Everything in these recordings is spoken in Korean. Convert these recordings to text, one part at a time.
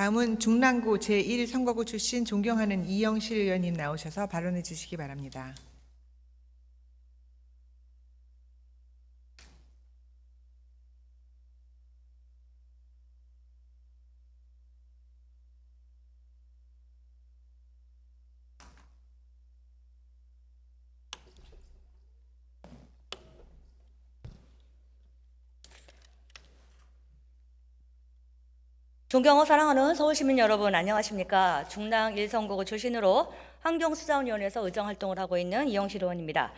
다음은 중랑구 제1선거구 출신 존경하는 이영실 의원님 나오셔서 발언해 주시기 바랍니다. 존경하고 사랑하는 서울시민 여러분 안녕하십니까? 중랑 1선거구 출신으로 환경수자원위원회에서 의정활동을 하고 있는 이영실 의원입니다.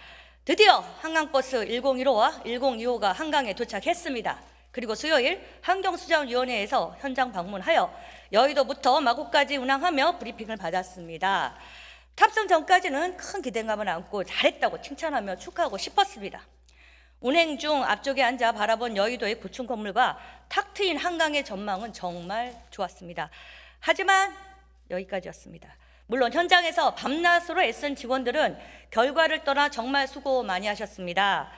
드디어 한강버스 1015와 1025가 한강에 도착했습니다. 그리고 수요일 환경수자원위원회에서 현장 방문하여 여의도부터 마곡까지 운항하며 브리핑을 받았습니다. 탑승 전까지는 큰 기대감을 안고 잘했다고 칭찬하며 축하하고 싶었습니다 운행 중 앞쪽에 앉아 바라본 여의도의 고층 건물과 탁 트인 한강의 전망은 정말 좋았습니다. 하지만 여기까지였습니다. 물론 현장에서 밤낮으로 애쓴 직원들은 결과를 떠나 정말 수고 많이 하셨습니다.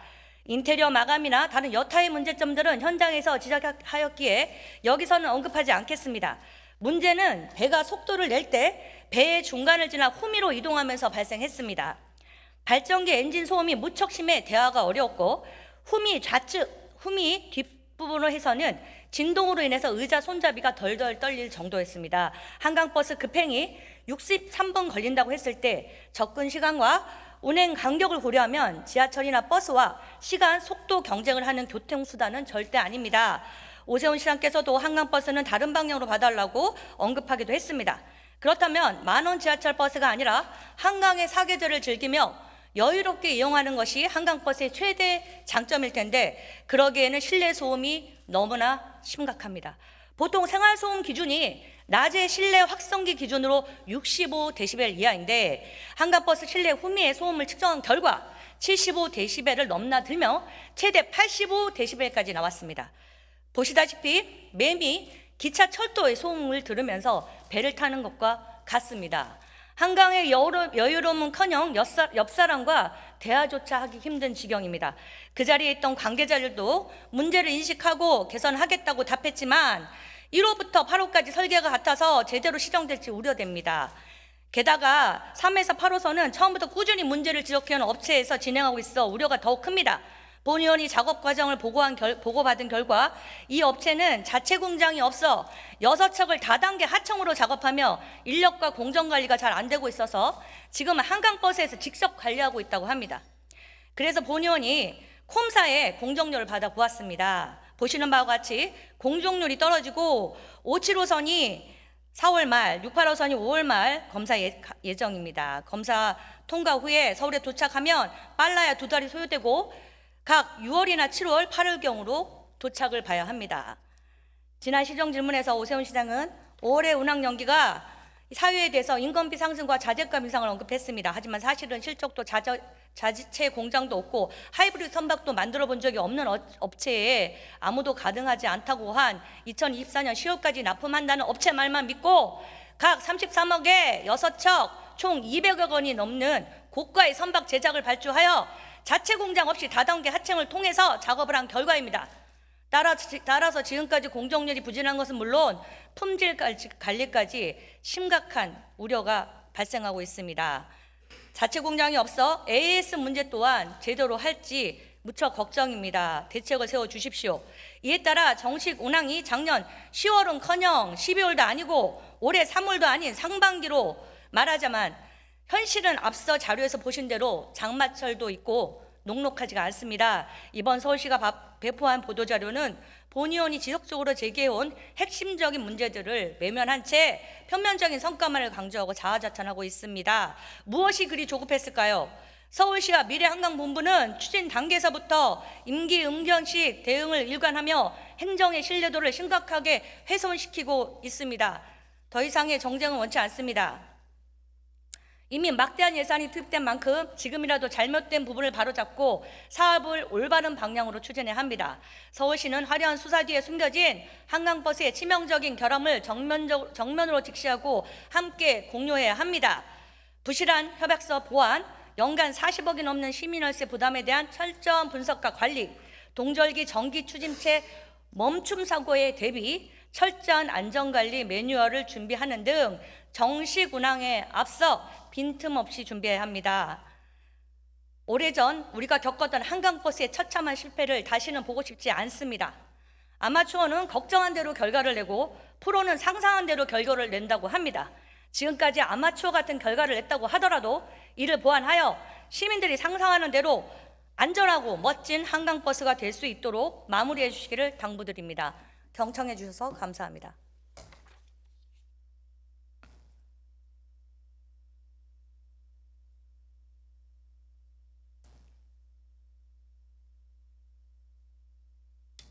인테리어 마감이나 다른 여타의 문제점들은 현장에서 지적하였기에 여기서는 언급하지 않겠습니다. 문제는 배가 속도를 낼 때 배의 중간을 지나 후미로 이동하면서 발생했습니다. 발전기 엔진 소음이 무척 심해 대화가 어려웠고 후미 좌측 후미 뒷부분으로 해서는 진동으로 인해서 의자 손잡이가 덜덜 떨릴 정도였습니다. 한강버스 급행이 63분 걸린다고 했을 때 접근 시간과 운행 간격을 고려하면 지하철이나 버스와 시간, 속도 경쟁을 하는 교통수단은 절대 아닙니다. 오세훈 시장께서도 한강버스는 다른 방향으로 봐달라고 언급하기도 했습니다. 그렇다면 만원 지하철 버스가 아니라 한강의 사계절을 즐기며 여유롭게 이용하는 것이 한강버스의 최대 장점일 텐데 그러기에는 실내 소음이 너무나 심각합니다. 보통 생활소음 기준이 낮의 실내 확성기 기준으로 65데시벨 이하인데 한강버스 실내 후미의 소음을 측정한 결과 75데시벨을 넘나들며 최대 85데시벨까지 나왔습니다. 보시다시피 매미 기차 철도의 소음을 들으면서 배를 타는 것과 같습니다. 한강의 여유로, 여유로움은커녕 옆사, 옆사람과 대화조차 하기 힘든 지경입니다. 그 자리에 있던 관계자들도 문제를 인식하고 개선하겠다고 답했지만 1호부터 8호까지 설계가 같아서 제대로 시정될지 우려됩니다. 게다가 3에서 8호선은 처음부터 꾸준히 문제를 지적해온 업체에서 진행하고 있어 우려가 더욱 큽니다. 본 의원이 작업 과정을 보고한 결, 보고받은 결과 이 업체는 자체 공장이 없어 여섯 척을 다단계 하청으로 작업하며 인력과 공정 관리가 잘 안 되고 있어서 지금은 한강 버스에서 직접 관리하고 있다고 합니다. 그래서 본 의원이 콤사에 공정료를 받아 보았습니다. 보시는 바와 같이 공정률이 떨어지고 575선이 4월 말, 685선이 5월 말 검사 예, 예정입니다. 검사 통과 후에 서울에 도착하면 빨라야 두 달이 소요되고 각 6월이나 7월, 8월경으로 도착을 봐야 합니다. 지난 시정 질문에서 오세훈 시장은 5월의 운항 연기가 사유에 대해서 인건비 상승과 자재값 인상을 언급했습니다. 하지만 사실은 실적도 자저, 자지체 공장도 없고 하이브리드 선박도 만들어 본 적이 없는 업- 업체에 아무도 가능하지 않다고 한 2024년 10월까지 납품한다는 업체 말만 믿고 각 33억에 6척 총 200억 원이 넘는 고가의 선박 제작을 발주하여 자체 공장 없이 다단계 하청을 통해서 작업을 한 결과입니다. 따라, 따라서 지금까지 공정률이 부진한 것은 물론 품질 관리- 관리까지 심각한 우려가 발생하고 있습니다. 자체 공장이 없어 AS 문제 또한 제대로 할지 무척 걱정입니다. 대책을 세워 주십시오. 이에 따라 정식 운항이 작년 10월은커녕 12월도 아니고 올해 3월도 아닌 상반기로 말하자만 현실은 앞서 자료에서 보신 대로 장마철도 있고 녹록하지가 않습니다. 이번 서울시가 바- 배포한 보도자료는 본 의원이 지속적으로 제기해온 핵심적인 문제들을 외면한 채 표면적인 성과만을 강조하고 자화자찬하고 있습니다. 무엇이 그리 조급했을까요? 서울시와 미래한강본부는 추진 단계에서부터 임기 응견식 대응을 일관하며 행정의 신뢰도를 심각하게 훼손시키고 있습니다. 더 이상의 정쟁은 원치 않습니다. 이미 막대한 예산이 투입된 만큼 지금이라도 잘못된 부분을 바로잡고 사업을 올바른 방향으로 추진해야 합니다. 서울시는 화려한 수사 뒤에 숨겨진 한강버스의 치명적인 결함을 정면적, 정면으로 직시하고 함께 공유해야 합니다. 부실한 협약서 보완, 연간 40억이 넘는 시민월세 부담에 대한 철저한 분석과 관리, 동절기 정기 추진체 멈춤 사고에 대비, 철저한 안전관리 매뉴얼을 준비하는 등 정식 운항에 앞서 빈틈없이 준비해야 합니다. 오래전 우리가 겪었던 한강버스의 처참한 실패를 다시는 보고 싶지 않습니다. 아마추어는 걱정한 대로 결과를 내고 프로는 상상한 대로 결과를 낸다고 합니다. 지금까지 아마추어 같은 결과를 냈다고 하더라도 이를 보완하여 시민들이 상상하는 대로 안전하고 멋진 한강버스가 될 수 있도록 마무리해 주시기를 당부드립니다. 경청해 주셔서 감사합니다.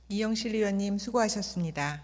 이영실 의원님 수고하셨습니다.